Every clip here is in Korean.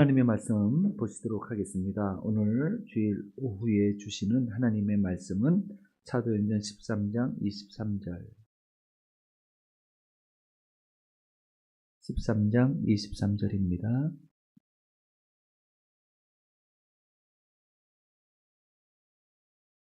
하나님의 말씀 보시도록 하겠습니다. 오늘 주일 오후에 주시는 하나님의 말씀은 사도행전 13장 23절 13장 23절입니다.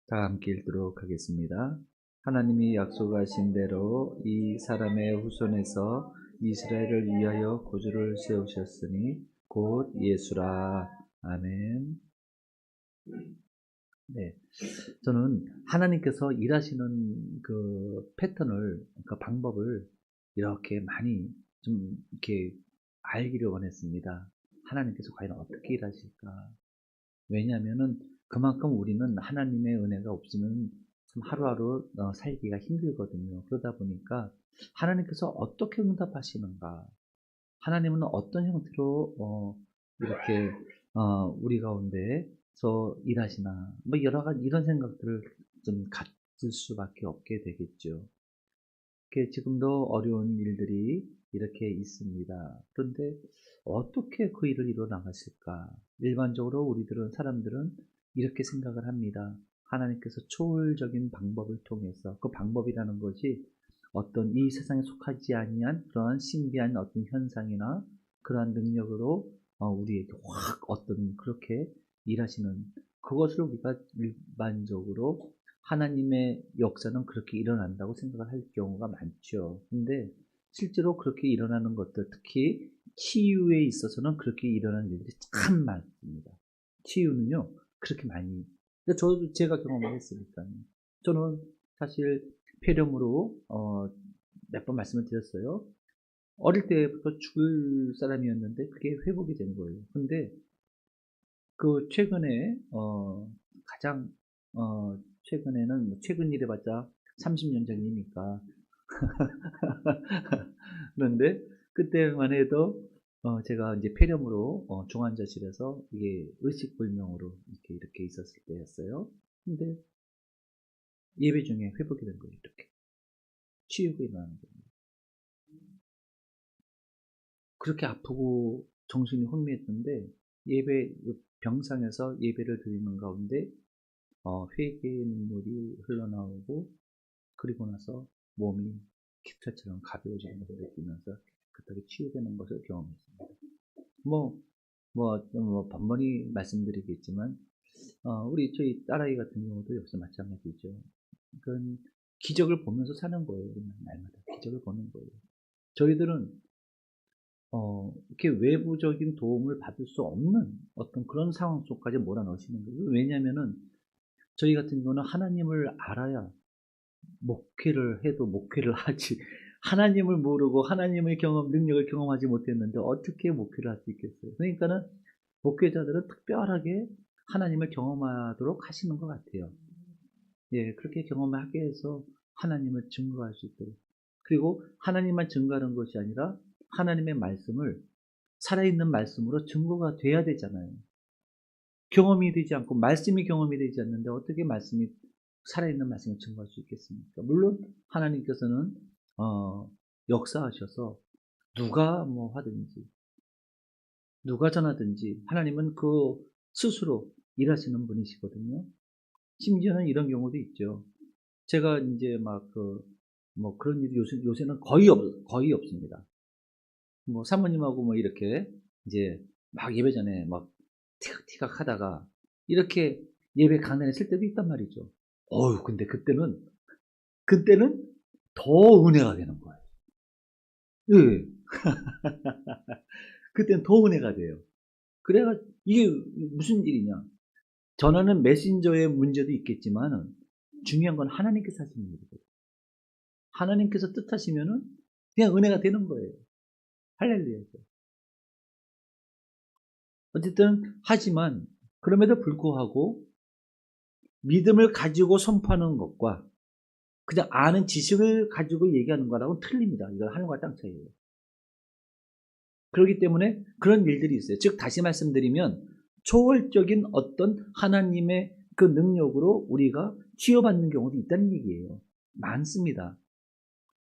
다 함께 읽도록 하겠습니다. 하나님이 약속하신 대로 이 사람의 후손에서 이스라엘을 위하여 구주를 세우셨으니 곧 예수라. 아멘. 네. 저는 하나님께서 일하시는 그 패턴을, 그 방법을 이렇게 많이 좀 이렇게 알기를 원했습니다. 하나님께서 과연 어떻게 일하실까? 왜냐하면은 그만큼 우리는 하나님의 은혜가 없으면 참 하루하루 어, 살기가 힘들거든요. 그러다 보니까 하나님께서 어떻게 응답하시는가? 하나님은 어떤 형태로 어, 이렇게 어, 우리 가운데서 일하시나? 뭐 여러 가지 이런 생각들을 좀 갖을 수밖에 없게 되겠죠. 지금도 어려운 일들이 이렇게 있습니다. 그런데 어떻게 그 일을 이뤄 나갔을까? 일반적으로 우리들은 사람들은 이렇게 생각을 합니다. 하나님께서 초월적인 방법을 통해서 그 방법이라는 것이 어떤 이 세상에 속하지 아니한 그러한 신비한 어떤 현상이나 그러한 능력으로 어, 우리에게 확 어떤 그렇게 일하시는 그것을 우리가 일반적으로 하나님의 역사는 그렇게 일어난다고 생각을 할 경우가 많죠. 근데 실제로 그렇게 일어나는 것들, 특히 치유에 있어서는 그렇게 일어나는 일들이 참 많습니다. 치유는요, 그렇게 많이. 저도 제가 경험을 했으니까. 저는 사실 폐렴으로 어, 몇 번 말씀을 드렸어요. 어릴 때부터 죽을 사람이었는데 그게 회복이 된 거예요. 근데 그 최근에 어, 가장 어, 최근에는 뭐 최근 일해봤자 30년 전이니까 그런데 그때만 해도 어, 제가 이제 폐렴으로 어, 중환자실에서 이게 의식불명으로 이렇게 이렇게 있었을 때였어요. 근데 예배 중에 회복이 된 거예요. 이렇게 치유가 일어나는 겁니다. 그렇게 아프고 정신이 혼미했던데 예배 병상에서 예배를 드리는 가운데 어, 회개의 눈물이 흘러나오고 그리고 나서 몸이 기타처럼 가벼워지는 것을 느끼면서 그렇게 치유되는 것을 경험했습니다. 뭐, 뭐, 뭐 번번이 말씀드리겠지만, 어, 우리 저희 딸아이 같은 경우도 역시 마찬가지죠. 그건 기적을 보면서 사는 거예요. 날마다 기적을 보는 거예요. 저희들은 어, 이렇게 외부적인 도움을 받을 수 없는 어떤 그런 상황 속까지 몰아넣으시는 거예요. 왜냐면은 저희 같은 경우는 하나님을 알아야 목회를 해도 목회를 하지 하나님을 모르고 하나님의 경험, 능력을 경험하지 못했는데 어떻게 목회를 할 수 있겠어요? 그러니까는 목회자들은 특별하게 하나님을 경험하도록 하시는 것 같아요. 예, 그렇게 경험하게 해서 하나님을 증거할 수 있도록. 그리고 하나님만 증거하는 것이 아니라 하나님의 말씀을 살아있는 말씀으로 증거가 돼야 되잖아요. 경험이 되지 않고 말씀이 경험이 되지 않는데 어떻게 말씀이 살아있는 말씀을 증거할 수 있겠습니까? 물론 하나님께서는 어, 역사하셔서 누가 뭐 하든지 누가 전하든지 하나님은 그 스스로 일하시는 분이시거든요. 심지어는 이런 경우도 있죠. 제가 이제 막 그 뭐 그런 일이 요새, 요새는 거의 없, 거의 없습니다. 뭐 사모님하고 뭐 이렇게 이제 막 예배 전에 막 티각티각 하다가 이렇게 예배 강단에 쓸 때도 있단 말이죠. 어유 근데 그때는 그때는 더 은혜가 되는 거예요. 예. 그때는 더 은혜가 돼요. 그래가 이게 무슨 일이냐? 전하는 메신저의 문제도 있겠지만 중요한 건 하나님께서 하시는 일이거든요. 하나님께서 뜻하시면은 그냥 은혜가 되는 거예요. 할렐루야죠. 어쨌든 하지만 그럼에도 불구하고 믿음을 가지고 선포하는 것과 그냥 아는 지식을 가지고 얘기하는 거랑은 틀립니다. 이거 하늘과 땅 차이예요. 그렇기 때문에 그런 일들이 있어요. 즉 다시 말씀드리면 초월적인 어떤 하나님의 그 능력으로 우리가 치유받는 경우도 있다는 얘기예요. 많습니다.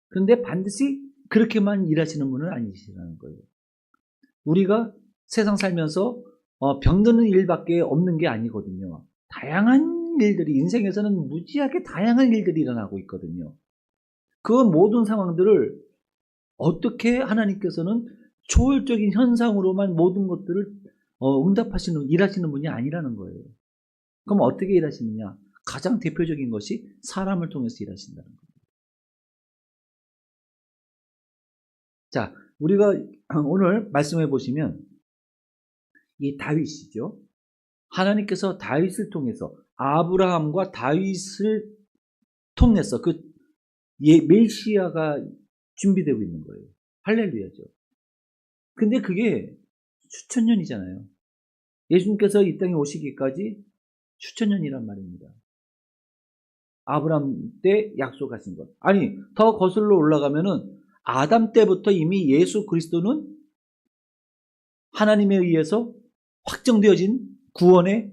그런데 반드시 그렇게만 일하시는 분은 아니시라는 거예요. 우리가 세상 살면서 어, 병드는 일밖에 없는 게 아니거든요. 다양한 일들이 인생에서는 무지하게 다양한 일들이 일어나고 있거든요. 그 모든 상황들을 어떻게 하나님께서는 초월적인 현상으로만 모든 것들을 어, 응답하시는 일하시는 분이 아니라는 거예요. 그럼 어떻게 일하시느냐? 가장 대표적인 것이 사람을 통해서 일하신다는 거예요. 자, 우리가 오늘 말씀해 보시면 이 다윗이죠. 하나님께서 다윗을 통해서 아브라함과 다윗을 통해서 그 예, 메시아가 준비되고 있는 거예요. 할렐루야죠. 근데 그게 수천 년이잖아요. 예수님께서 이 땅에 오시기까지 수천 년이란 말입니다. 아브라함 때 약속하신 것. 아니, 더 거슬러 올라가면은 아담 때부터 이미 예수 그리스도는 하나님에 의해서 확정되어진 구원의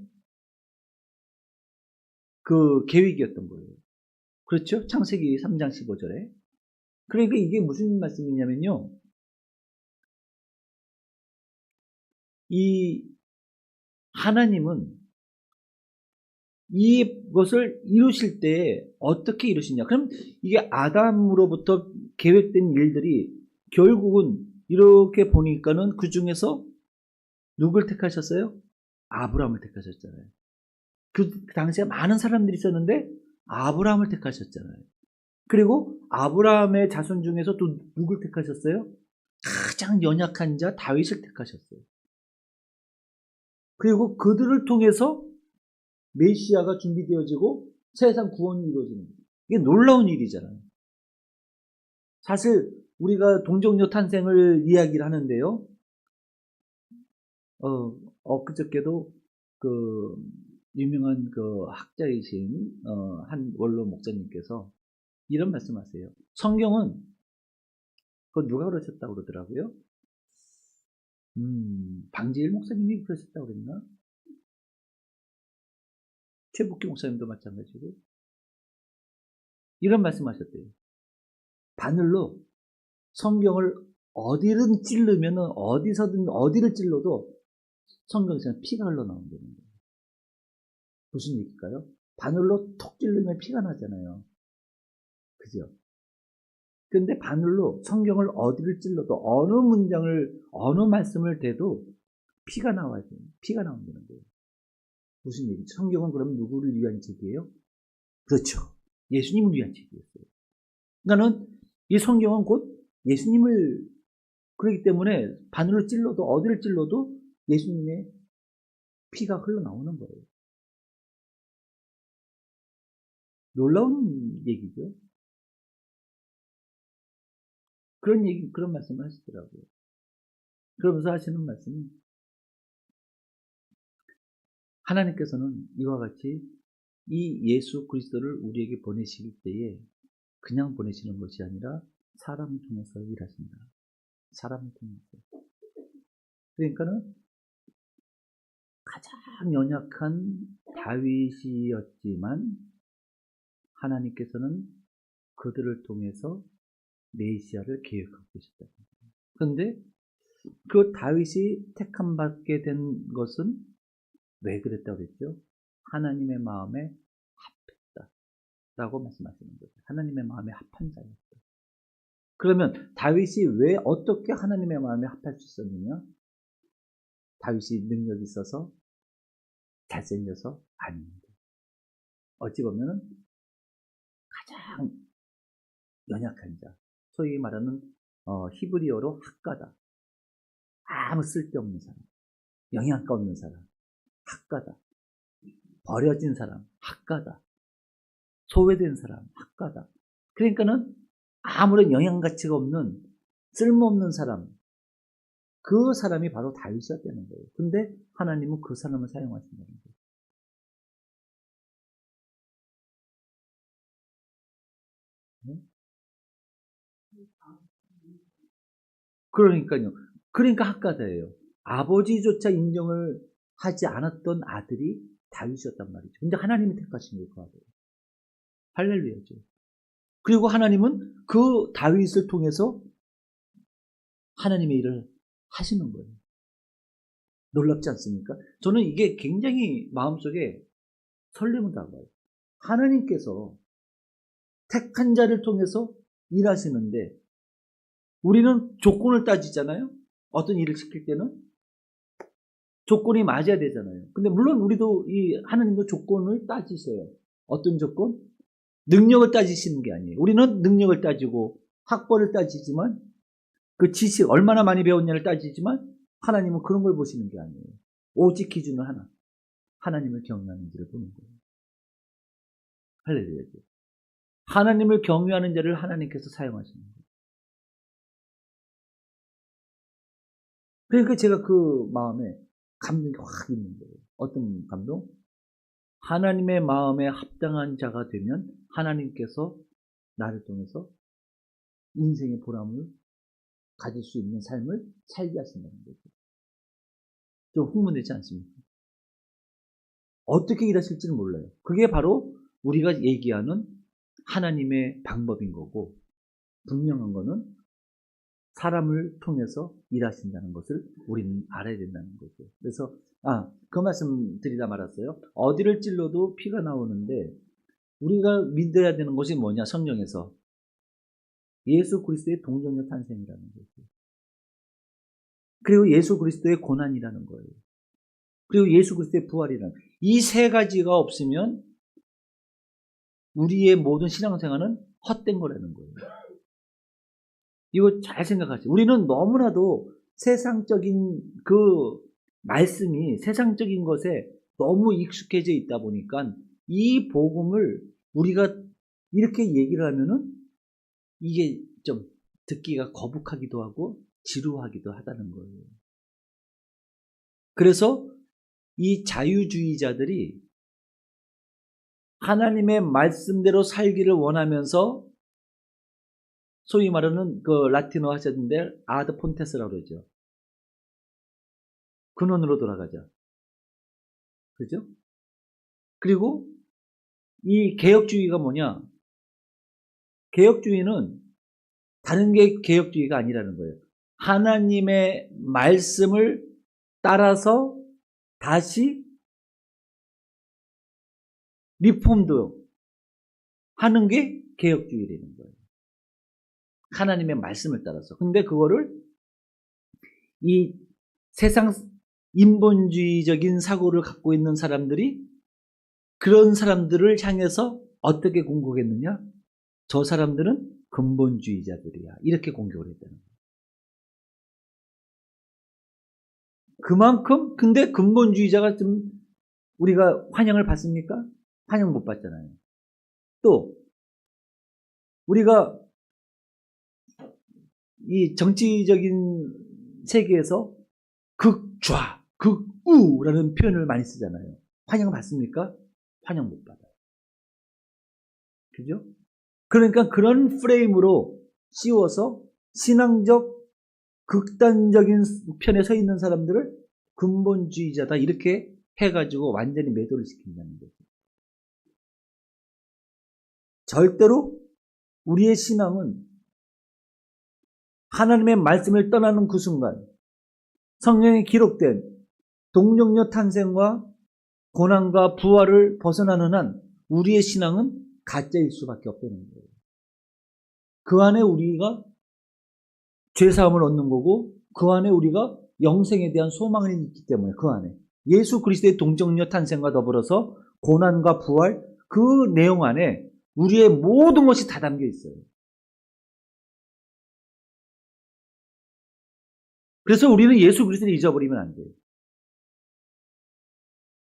그 계획이었던 거예요. 그렇죠? 창세기 3장 15절에. 그러니까 이게 무슨 말씀이냐면요. 이 하나님은 이것을 이루실 때 어떻게 이루시냐. 그럼 이게 아담으로부터 계획된 일들이 결국은 이렇게 보니까는 그 중에서 누굴 택하셨어요? 아브라함을 택하셨잖아요. 그 당시에 많은 사람들이 있었는데 아브라함을 택하셨잖아요. 그리고 아브라함의 자손 중에서 또 누굴 택하셨어요? 가장 연약한 자 다윗을 택하셨어요. 그리고 그들을 통해서 메시아가 준비되어지고 세상 구원이 이루어지는. 이게 놀라운 일이잖아요. 사실 우리가 동정녀 탄생을 이야기를 하는데요. 어, 엊그저께도 그 유명한 그 학자이신 어, 한 원로 목사님께서 이런 말씀하세요. 성경은 그 누가 그러셨다고 그러더라고요. 음, 방지일 목사님이 그러셨다고 그랬나? 최복기 목사님도 마찬가지고 이런 말씀 하셨대요. 바늘로 성경을 어디든 찔르면 어디서든 어디를 찔러도 성경에서는 피가 흘러나온다는 거예요. 무슨 얘기일까요? 바늘로 톡 찔르면 피가 나잖아요. 그죠? 근데 바늘로 성경을 어디를 찔러도 어느 문장을 어느 말씀을 대도 피가 나와야 돼요. 피가 나온다는 거예요. 무슨 얘기죠? 성경은 그럼 누구를 위한 책이에요? 그렇죠. 예수님을 위한 책이었어요. 그러니까는 이 성경은 곧 예수님을 그렇기 때문에 바늘로 찔러도 어디를 찔러도 예수님의 피가 흘러나오는 거예요. 놀라운 얘기죠. 그런 얘기, 그런 말씀을 하시더라고요. 그러면서 하시는 말씀이 하나님께서는 이와 같이 이 예수 그리스도를 우리에게 보내실 때에 그냥 보내시는 것이 아니라 사람을 통해서 일하신다. 사람을 통해서. 그러니까는 가장 연약한 다윗이었지만 하나님께서는 그들을 통해서 메시아를 계획하고 계셨다. 그런데 그 다윗이 택함 받게 된 것은 왜 그랬다고 그랬죠? 하나님의 마음에 합했다. 라고 말씀하시는 거죠. 하나님의 마음에 합한 자였다. 그러면 다윗이 왜 어떻게 하나님의 마음에 합할 수 있었느냐? 다윗이 능력이 있어서 잘생겨서 아닙니다. 어찌 보면은 가장 연약한 자, 소위 말하는 어, 히브리어로 학가다. 아무 쓸데없는 사람, 영양가 없는 사람, 학가다. 버려진 사람, 학가다. 소외된 사람, 학가다. 그러니까는 아무런 영양 가치가 없는 쓸모없는 사람, 그 사람이 바로 다윗이었다는 거예요. 근데 하나님은 그 사람을 사용하신다는 거예요. 그러니까요. 그러니까 학가다예요. 아버지조차 인정을 하지 않았던 아들이 다윗이었단 말이죠. 근데 하나님이 택하신 거예요, 그 아들. 할렐루야죠. 그리고 하나님은 그 다윗을 통해서 하나님의 일을 하시는 거예요. 놀랍지 않습니까? 저는 이게 굉장히 마음속에 설렘을 담아요. 하나님께서 택한 자를 통해서 일하시는데 우리는 조건을 따지잖아요. 어떤 일을 시킬 때는 조건이 맞아야 되잖아요. 근데 물론 우리도 이 하나님도 조건을 따지세요. 어떤 조건? 능력을 따지시는 게 아니에요. 우리는 능력을 따지고 학벌을 따지지만 그 지식 얼마나 많이 배웠냐를 따지지만 하나님은 그런 걸 보시는 게 아니에요. 오직 기준은 하나. 하나님을 경외하는 지를 보는 거예요. 할렐루야. 하나님을 경외하는 자를 하나님께서 사용하시는 거예요. 그러니까 제가 그 마음에 감동이 확 있는 거예요. 어떤 감동? 하나님의 마음에 합당한 자가 되면 하나님께서 나를 통해서 인생의 보람을 가질 수 있는 삶을 살게 하신다는 거죠. 좀 흥분되지 않습니까? 어떻게 일하실지는 몰라요. 그게 바로 우리가 얘기하는 하나님의 방법인 거고, 분명한 거는 사람을 통해서 일하신다는 것을 우리는 알아야 된다는 거죠. 그래서, 아, 그 말씀 드리다 말았어요. 어디를 찔러도 피가 나오는데, 우리가 믿어야 되는 것이 뭐냐, 성경에서. 예수 그리스도의 동정녀 탄생이라는 거죠. 그리고 예수 그리스도의 고난이라는 거예요. 그리고 예수 그리스도의 부활이라는 이 세 가지가 없으면 우리의 모든 신앙생활은 헛된 거라는 거예요. 이거 잘 생각하세요. 우리는 너무나도 세상적인 그 말씀이 세상적인 것에 너무 익숙해져 있다 보니까 이 복음을 우리가 이렇게 얘기를 하면은 이게 좀 듣기가 거북하기도 하고 지루하기도 하다는 거예요. 그래서 이 자유주의자들이 하나님의 말씀대로 살기를 원하면서 소위 말하는 그 라틴어 하셨는데 아드 폰테스라고 그러죠. 근원으로 돌아가자. 그죠? 그리고 이 개혁주의가 뭐냐? 개혁주의는 다른 게 개혁주의가 아니라는 거예요. 하나님의 말씀을 따라서 다시 리폼도 하는 게 개혁주의라는 거예요. 하나님의 말씀을 따라서. 근데 그거를 이 세상 인본주의적인 사고를 갖고 있는 사람들이 그런 사람들을 향해서 어떻게 공격했느냐? 저 사람들은 근본주의자들이야. 이렇게 공격을 했다는 거예요. 그만큼, 근데 근본주의자가 좀 우리가 환영을 받습니까? 환영 못 받잖아요. 또, 우리가 이 정치적인 세계에서 극좌, 극우라는 표현을 많이 쓰잖아요. 환영 받습니까? 환영 못 받아요. 그죠? 그러니까 그런 프레임으로 씌워서 신앙적 극단적인 편에 서 있는 사람들을 근본주의자다 이렇게 해가지고 완전히 매도를 시킨다는 거죠. 절대로 우리의 신앙은 하나님의 말씀을 떠나는 그 순간 성령에 기록된 동정녀 탄생과 고난과 부활을 벗어나는 한 우리의 신앙은 가짜일 수밖에 없다는 거예요. 그 안에 우리가 죄사함을 얻는 거고 그 안에 우리가 영생에 대한 소망이 있기 때문에 그 안에 예수 그리스도의 동정녀 탄생과 더불어서 고난과 부활 그 내용 안에 우리의 모든 것이 다 담겨 있어요. 그래서 우리는 예수 그리스도를 잊어버리면 안 돼요.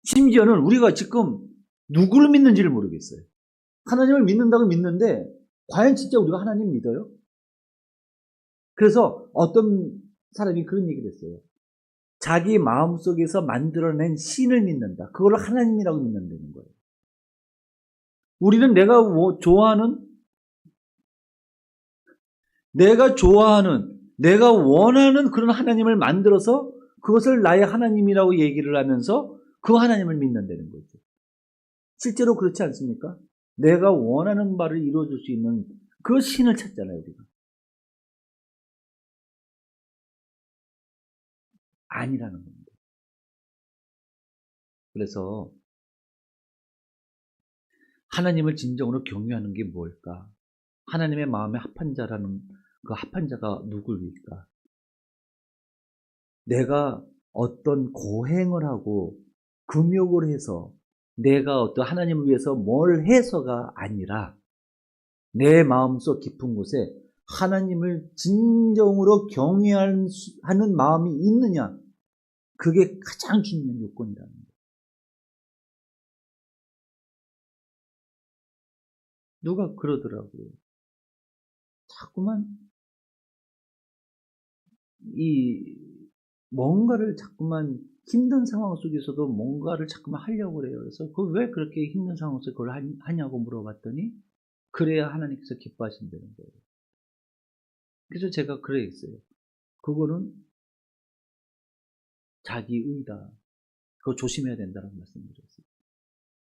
심지어는 우리가 지금 누구를 믿는지를 모르겠어요. 하나님을 믿는다고 믿는데 과연 진짜 우리가 하나님 믿어요? 그래서 어떤 사람이 그런 얘기를 했어요. 자기 마음 속에서 만들어낸 신을 믿는다. 그걸 하나님이라고 믿는다는 거예요. 우리는 내가 좋아하는 내가 좋아하는 내가 원하는 그런 하나님을 만들어서 그것을 나의 하나님이라고 얘기를 하면서 그 하나님을 믿는다는 거죠. 실제로 그렇지 않습니까? 내가 원하는 바를 이루어줄 수 있는 그 신을 찾잖아요, 우리가. 아니라는 겁니다. 그래서 하나님을 진정으로 경외하는 게 뭘까? 하나님의 마음에 합한 자라는 그 합한 자가 누구일까? 내가 어떤 고행을 하고 금욕을 해서 내가 어떤 하나님을 위해서 뭘 해서가 아니라 내 마음속 깊은 곳에 하나님을 진정으로 경외하는 마음이 있느냐 그게 가장 중요한 요건이라는 거예요. 누가 그러더라고요. 자꾸만 이 뭔가를 자꾸만 힘든 상황 속에서도 뭔가를 자꾸만 하려고 그래요. 그래서 그 왜 그렇게 힘든 상황 속에 그걸 하냐고 물어봤더니 그래야 하나님께서 기뻐하신다는 거예요. 그래서 제가 그래 했어요. 그거는 자기 의다. 그거 조심해야 된다는 말씀을 드렸어요.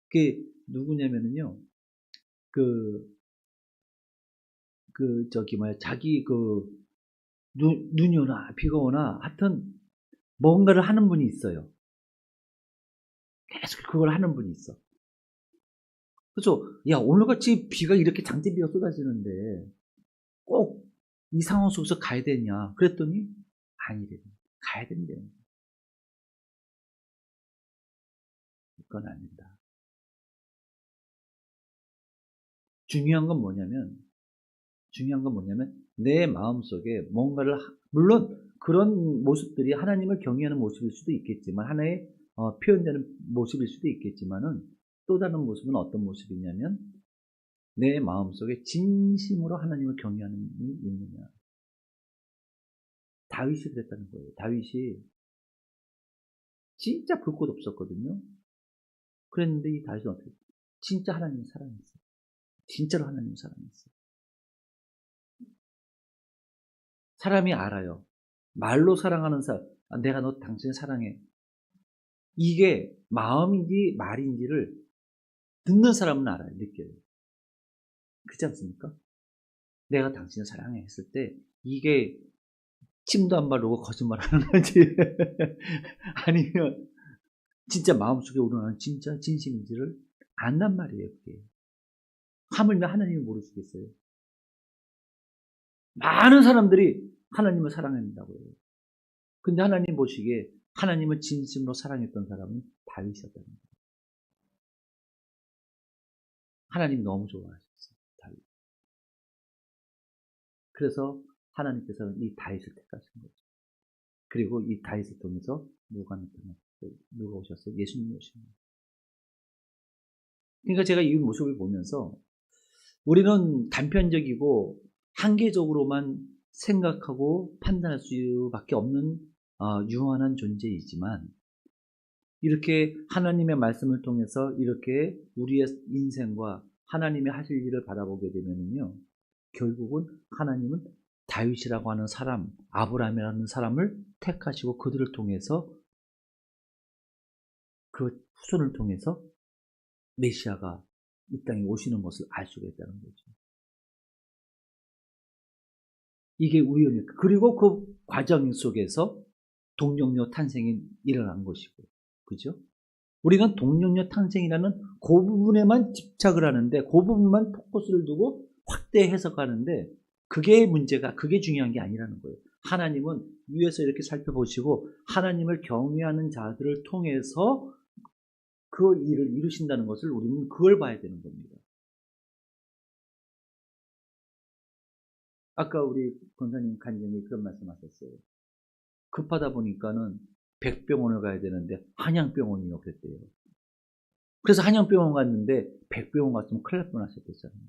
그게 누구냐면은요, 그, 그, 저기, 뭐야, 자기 그, 눈, 눈이 오나, 비가 오나, 하여튼, 뭔가를 하는 분이 있어요. 계속 그걸 하는 분이 있어. 그래서, 야, 오늘같이 비가 이렇게 장대비가 쏟아지는데, 꼭 이 상황 속에서 가야 되냐. 그랬더니, 아니래. 가야 된대. 그건 아니다. 중요한 건 뭐냐면, 중요한 건 뭐냐면, 내 마음 속에 뭔가를, 물론 그런 모습들이 하나님을 경외하는 모습일 수도 있겠지만, 하나의 어, 표현되는 모습일 수도 있겠지만은, 또 다른 모습은 어떤 모습이냐면, 내 마음 속에 진심으로 하나님을 경외하는 이 있느냐. 다윗이 그랬다는 거예요. 다윗이 진짜 볼것 없었거든요. 그랬는데 이 다윗은 어떻게 진짜 하나님을 사랑했어요. 진짜로 하나님을 사랑했어요. 사람이 알아요. 말로 사랑하는 사람, 아, 내가 너 당신 사랑해. 이게 마음인지 말인지를 듣는 사람은 알아요. 느껴요. 그렇지 않습니까? 내가 당신을 사랑해 했을 때 이게 침도 안 바르고 거짓말 하는 건지 아니면 진짜 마음속에 우러나는 진짜 진심인지를 안단 말이에요. 그게. 하물며 하나님을 모르시겠어요. 많은 사람들이 하나님을 사랑한다고 해요. 근데 하나님 보시기에 하나님을 진심으로 사랑했던 사람은 다윗이었다는 거예요. 하나님 너무 좋아하셨어요. 다윗. 그래서 하나님께서는 이 다윗을 택하신 거죠. 그리고 이 다윗을 통해서 누가 나타났어요? 누가 오셨어요? 예수님이 오십니다. 그러니까 제가 이 모습을 보면서 우리는 단편적이고 한계적으로만 생각하고 판단할 수밖에 없는 어, 유한한 존재이지만 이렇게 하나님의 말씀을 통해서 이렇게 우리의 인생과 하나님의 하실 일을 바라보게 되면요 결국은 하나님은 다윗이라고 하는 사람, 아브라함이라는 사람을 택하시고 그들을 통해서 그 후손을 통해서 메시아가 이 땅에 오시는 것을 알 수가 있다는 거죠. 이게 우연이 그리고 그 과정 속에서 동력녀 탄생이 일어난 것이고, 그죠? 우리는 동력녀 탄생이라는 그 부분에만 집착을 하는데, 그 부분만 포커스를 두고 확대 해석하는데, 그게 문제가, 그게 중요한 게 아니라는 거예요. 하나님은 위에서 이렇게 살펴보시고, 하나님을 경외하는 자들을 통해서 그 일을 이루신다는 것을 우리는 그걸 봐야 되는 겁니다. 아까 우리 권사님 간증이 그런 말씀 하셨어요. 급하다 보니까는 백병원을 가야 되는데 한양병원이요 그랬대요. 그래서 한양병원 갔는데 백병원 갔으면 큰일 날 뻔하셨댔잖아요.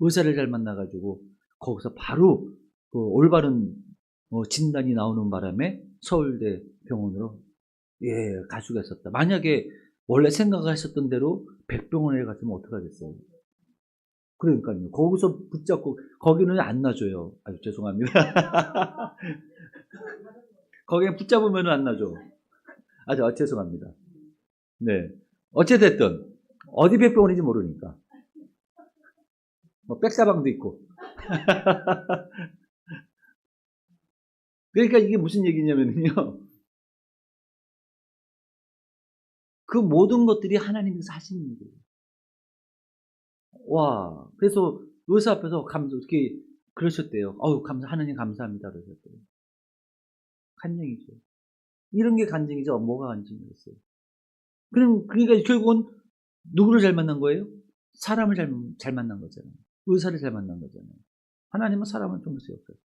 의사를 잘 만나가지고 거기서 바로 그 올바른 어, 진단이 나오는 바람에 서울대 병원으로 예, 갈 수가 있었다. 만약에 원래 생각하셨던 대로 백병원에 갔으면 어떡하겠어요? 그러니까요. 거기서 붙잡고, 거기는 안 놔줘요. 아주 죄송합니다. 거기에 붙잡으면 안 놔줘. 아주 아, 죄송합니다. 네. 어찌됐든, 어디 백병원인지 모르니까. 뭐, 백사방도 있고. 그러니까 이게 무슨 얘기냐면요. 그 모든 것들이 하나님께서 하시는 일이에요. 와, 그래서 의사 앞에서 감사, 어떻게 그러셨대요. 어우, 감사, 하나님 감사합니다. 그러셨대요. 간증이죠. 이런 게 간증이죠. 뭐가 간증이었어요. 그럼, 그러니까 결국은 누구를 잘 만난 거예요? 사람을 잘, 잘 만난 거잖아요. 의사를 잘 만난 거잖아요. 하나님은 사람을 통해서 역사했어요.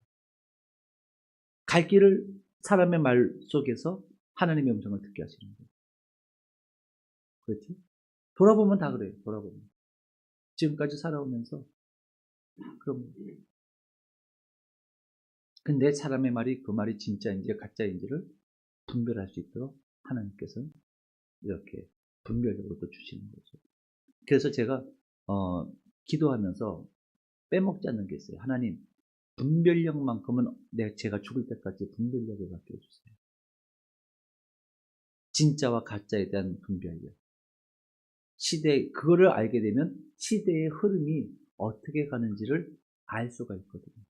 갈 길을 사람의 말 속에서 하나님의 음성을 듣게 하시는 거예요. 그렇죠? 돌아보면 다 그래요. 돌아보면. 지금까지 살아오면서 그럼 근데 사람의 말이 그 말이 진짜인지 가짜인지를 분별할 수 있도록 하나님께서는 이렇게 분별력으로 또 주시는 거죠. 그래서 제가 어, 기도하면서 빼먹지 않는 게 있어요. 하나님 분별력만큼은 내 제가 죽을 때까지 분별력을 갖게 해주세요. 진짜와 가짜에 대한 분별력. 시대 그거를 알게 되면 시대의 흐름이 어떻게 가는지를 알 수가 있거든요.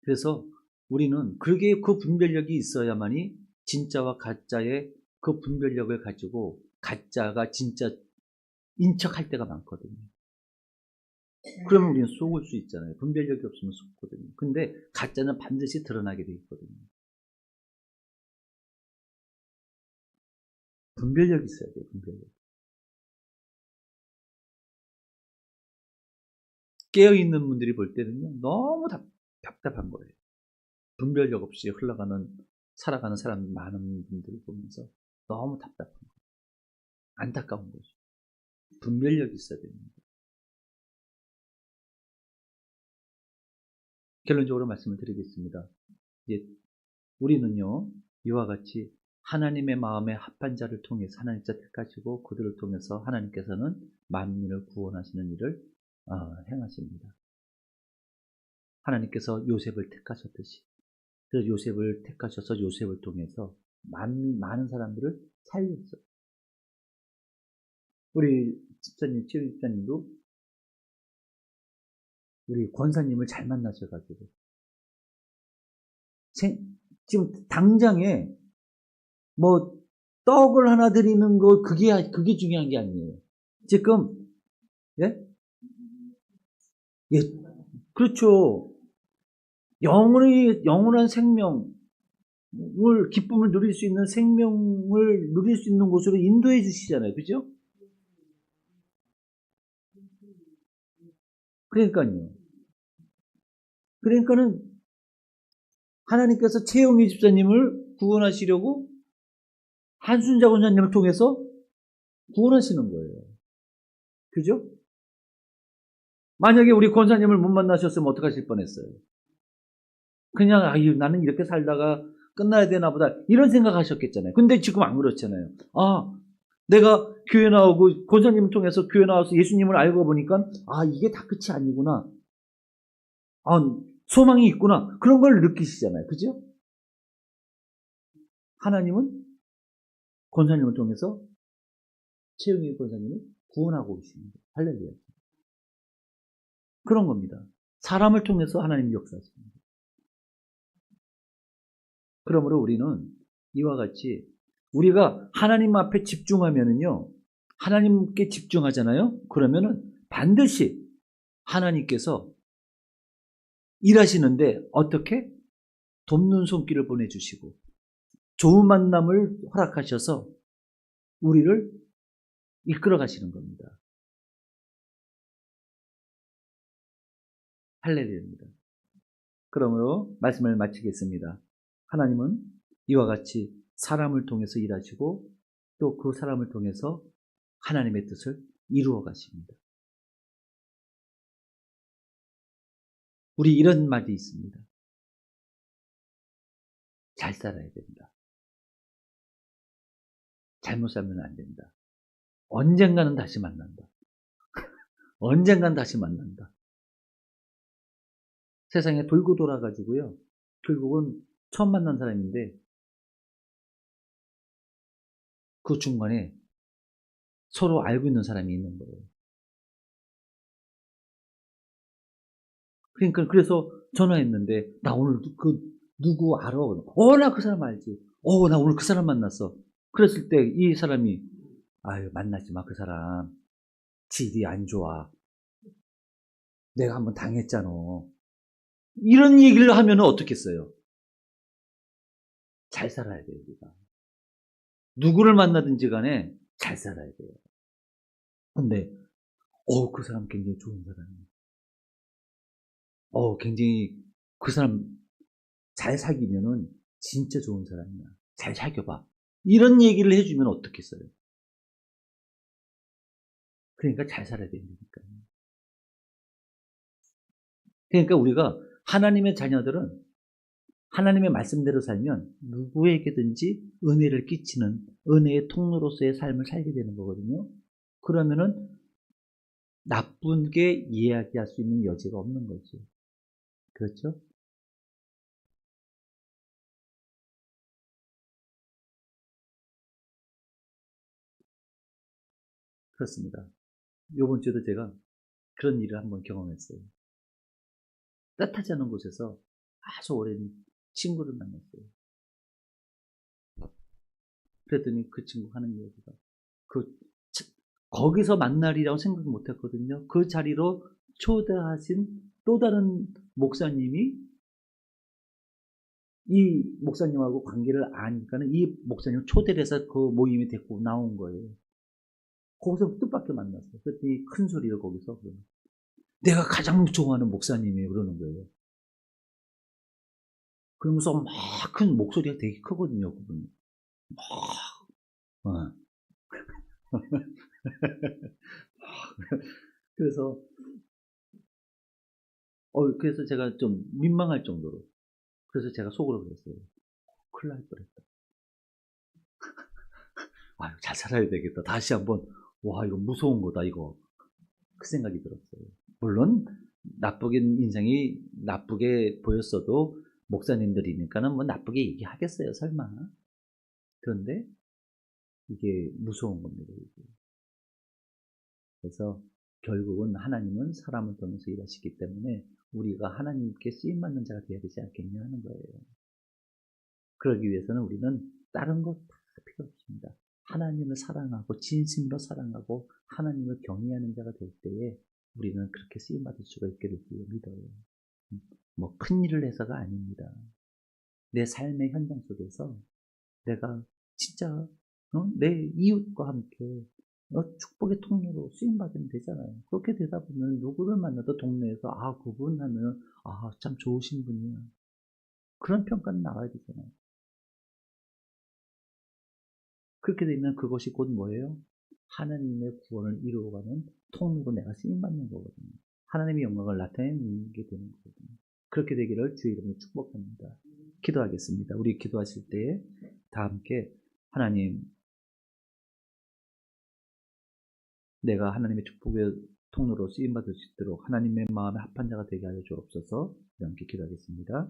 그래서 우리는 그게 그 분별력이 있어야만이 진짜와 가짜의 그 분별력을 가지고 가짜가 진짜 인척할 때가 많거든요. 그러면 우리는 속을 수 있잖아요. 분별력이 없으면 속거든요. 근데 가짜는 반드시 드러나게 돼 있거든요. 분별력이 있어야 돼요, 분별력. 깨어있는 분들이 볼 때는요, 너무 답, 답답한 거예요. 분별력 없이 흘러가는, 살아가는 사람 많은 분들을 보면서 너무 답답한 거예요. 안타까운 거죠. 분별력이 있어야 됩니다. 결론적으로 말씀을 드리겠습니다. 이제 우리는요, 이와 같이 하나님의 마음에 합한 자를 통해서 하나님께서 택하시고 그들을 통해서 하나님께서는 만민을 구원하시는 일을 어, 행하십니다. 하나님께서 요셉을 택하셨듯이 그 요셉을 택하셔서 요셉을 통해서 많은, 많은 사람들을 살렸어요. 우리 집사님, 치유 집사님도 우리 권사님을 잘 만나셔가지고 지금 당장에 뭐 떡을 하나 드리는 거 그게 그게 중요한 게 아니에요. 지금 예? 예. 그렇죠. 영원히 영원한 생명을 기쁨을 누릴 수 있는 생명을 누릴 수 있는 곳으로 인도해 주시잖아요. 그죠? 그러니까요. 그러니까는 하나님께서 최영희 집사님을 구원하시려고 한순자 원장님을 통해서 구원하시는 거예요. 그죠? 만약에 우리 권사님을 못 만나셨으면 어떡하실 뻔했어요? 그냥 아유 나는 이렇게 살다가 끝나야 되나 보다 이런 생각하셨겠잖아요. 근데 지금 안 그렇잖아요. 아 내가 교회 나오고 권사님을 통해서 교회 나와서 예수님을 알고 보니까 아 이게 다 끝이 아니구나. 아 소망이 있구나. 그런 걸 느끼시잖아요. 그죠? 하나님은 권사님을 통해서 최영희 권사님을 구원하고 계십니다. 할렐루야. 그런 겁니다. 사람을 통해서 하나님 역사하십니다. 그러므로 우리는 이와 같이 우리가 하나님 앞에 집중하면은요, 하나님께 집중하잖아요? 그러면은 반드시 하나님께서 일하시는데 어떻게? 돕는 손길을 보내주시고, 좋은 만남을 허락하셔서 우리를 이끌어 가시는 겁니다. 할렐루야입니다. 그러므로 말씀을 마치겠습니다. 하나님은 이와 같이 사람을 통해서 일하시고 또 그 사람을 통해서 하나님의 뜻을 이루어 가십니다. 우리 이런 말이 있습니다. 잘 살아야 된다. 잘못 살면 안 된다. 언젠가는 다시 만난다. 언젠간 다시 만난다. 세상에 돌고 돌아가지고요. 결국은 처음 만난 사람인데 그 중간에 서로 알고 있는 사람이 있는 거예요. 그러니까 그래서 전화했는데 나 오늘 그 누구 알아? 어, 나 그 사람 알지. 어, 나 오늘 그 사람 만났어. 그랬을 때 이 사람이, 아유, 만나지 마, 그 사람. 질이 안 좋아. 내가 한번 당했잖아. 이런 얘기를 하면 어떻겠어요? 잘 살아야 돼요, 우리가. 누구를 만나든지 간에 잘 살아야 돼요. 근데, 어, 그 사람 굉장히 좋은 사람이야. 어, 굉장히 그 사람 잘 사귀면은 진짜 좋은 사람이야. 잘 사귀어봐. 이런 얘기를 해주면 어떻겠어요? 그러니까 잘 살아야 됩니까? 그러니까 우리가 하나님의 자녀들은 하나님의 말씀대로 살면 누구에게든지 은혜를 끼치는 은혜의 통로로서의 삶을 살게 되는 거거든요. 그러면은 나쁘게 이야기할 수 있는 여지가 없는 거죠. 그렇죠? 그렇습니다. 요번 주에도 제가 그런 일을 한번 경험했어요. 뜻하지 않은 곳에서 아주 오랜 친구를 만났어요. 그랬더니 그 친구 하는 이야기가 그 차- 거기서 만날이라고 생각 못 했거든요. 그 자리로 초대하신 또 다른 목사님이 이 목사님하고 관계를 아니까는 이 목사님 초대를 해서 그 모임에 데리고 나온 거예요. 거기서 뜻밖의 만났어요. 그랬더니 큰 소리로 거기서 그러는. 내가 가장 좋아하는 목사님이에요. 그러는 거예요. 그러면서 막 큰 목소리가 되게 크거든요. 그분이. 막, 어. 그래서, 어, 그래서 제가 좀 민망할 정도로. 그래서 제가 속으로 그랬어요. 큰일 날 뻔했다. 아유, 잘 살아야 되겠다. 다시 한번, 와, 이거 무서운 거다, 이거. 그 생각이 들었어요. 물론, 나쁘긴 인상이 나쁘게 보였어도, 목사님들이니까는 뭐 나쁘게 얘기하겠어요, 설마. 그런데, 이게 무서운 겁니다, 이게. 그래서, 결국은 하나님은 사람을 통해서 일하시기 때문에, 우리가 하나님께 쓰임 받는 자가 되어야 되지 않겠냐 하는 거예요. 그러기 위해서는 우리는 다른 것 다 필요 없습니다. 하나님을 사랑하고 진심으로 사랑하고 하나님을 경외하는 자가 될 때에 우리는 그렇게 쓰임 받을 수가 있게 될줄 믿어요. 뭐 큰 일을 해서가 아닙니다. 내 삶의 현장 속에서 내가 진짜 어? 내 이웃과 함께 어, 축복의 통로로 쓰임 받으면 되잖아요. 그렇게 되다 보면 누구를 만나도 동네에서 아 그분 하면 아 참 좋으신 분이야. 그런 평가는 나와야 되잖아요. 그렇게 되면 그것이 곧 뭐예요? 하나님의 구원을 이루어가는 통로로 내가 쓰임받는 거거든요. 하나님의 영광을 나타내게 되는 거거든요. 그렇게 되기를 주의 이름으로 축복합니다. 기도하겠습니다. 우리 기도하실 때 다 함께 하나님 내가 하나님의 축복의 통로로 쓰임받을 수 있도록 하나님의 마음에 합한 자가 되게 하여 주옵소서 함께 기도하겠습니다.